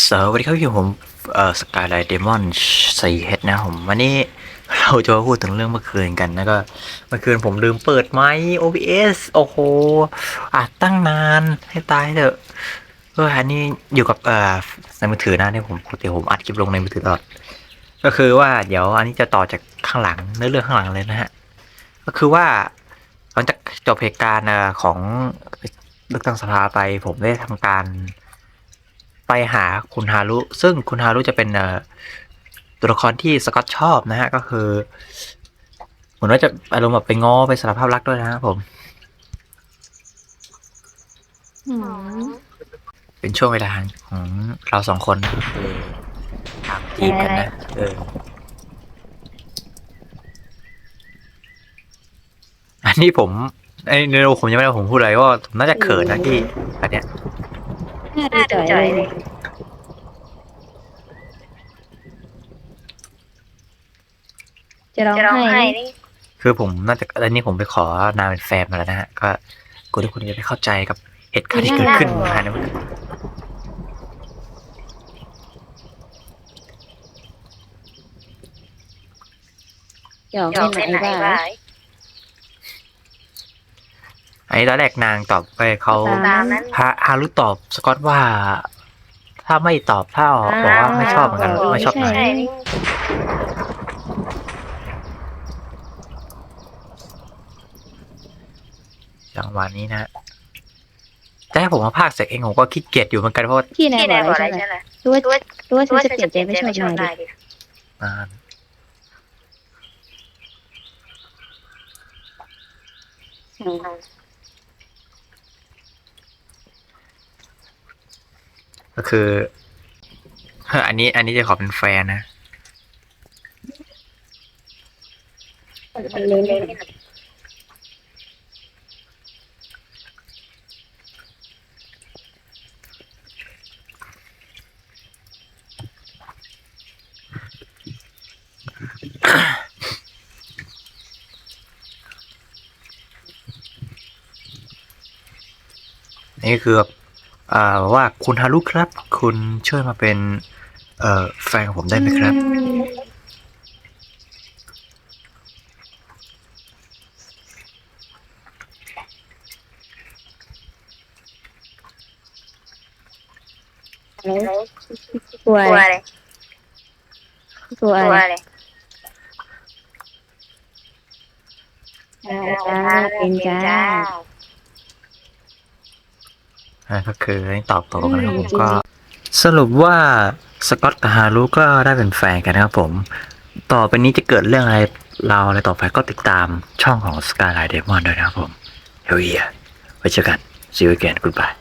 สวัสดีครับพี่ผมเอ่อสกายไลท์เดมอนสี่เฮดนะผมวันนี้เราจะมาพูดถึงเรื่องเมื่อคืนกันนะก็เมื่อคืนผมลืมเปิดไมค์ OBS โอ้โหอัดตั้งนานให้ตายเถอะเอออันนี้อยู่กับเอ่อในมือถือนะเนี่ยผมปกติผมอัดคลิปลงในมือถือตลอดก็คือว่าเดี๋ยวอันนี้จะต่อจากข้างหลังเนื้อเรื่องข้างหลังเลยนะฮะก็คือว่าหลังจากจบเหตุการณ์ของเลือกตั้งสภาไปผมได้ทำการ ไปหาคุณฮารุซึ่งคุณฮารุจะเป็นเอ่อตัวละครที่สกอตชอบนะฮะ ก็คือเหมือนว่าจะอารมณ์แบบไปง้อไปสารภาพรักด้วยนะครับผมอืมเป็นช่วงเวลาของเราสองคนนะคือตามจีบกันนะเอออันนี้ผมไอ้ในโลผมยังไม่ได้ผมพูดอะไรว่าผมน่าจะเขินนะที่อันเนี้ย น่าดีใจเลยจะร้องจะร้องไห้ไห้นี่คือผมน่าจะอันนี้ผมไปขอนามเป็นแฟนมาแล้วนะฮะ ก็กลัวทุกคนจะได้เข้าใจกับเหตุการณ์ที่เกิดขึ้นภายในวันหยอกเล่นไหนไหนบ้าบ้าง อันนี้ตอนแรกนางตอบไปเขาตามนั้น ฮาฮารุตอบสกอตว่า ถ้าไม่ตอบถ้าบอกว่าไม่ชอบเหมือนกันไม่ชอบหน่อยใช่นี่จังหวะนี้นะแต่ถ้าผมมาพากย์เสร็จเองผมก็ขี้เกียจอยู่เหมือนกันเพราะว่าที่ไหนที่ไหนบบออกกอะไรอะไรใช่ไหมใช่ไหมรู้ว่ารู้ว่ารู้ว่ารู้ว่าฉัฉันนจะจะเปเปลี่ลี่ยยนนใจใจไม่ไม่ชชออบบนายนายดิดินาน อืม ก็คือเฮ้ออันนี้ อันนี้จะขอเป็นแฟนนะ นี่คือแบบ ว่าคุณฮารุครับ คุณช่วยมาเป็นเอ่อแฟนของผมได้ไหมครับแล้วกลัวกลัวอะอะไรไรกลัวกลัวอะไรอะไรอ่าเป็นจ้า อ่าก็คือให้ตอบตกลงกันนะครับผมก็สรุปว่าสกอตกับฮารุก็ได้เป็นแฟนกันนะครับผม ต่อไปนี้จะเกิดเรื่องอะไรเราอะไรต่อไปก็ติดตามช่องของ Skyline Demon ด้วยนะครับผมเฮียไว้เจอกัน see you again goodbye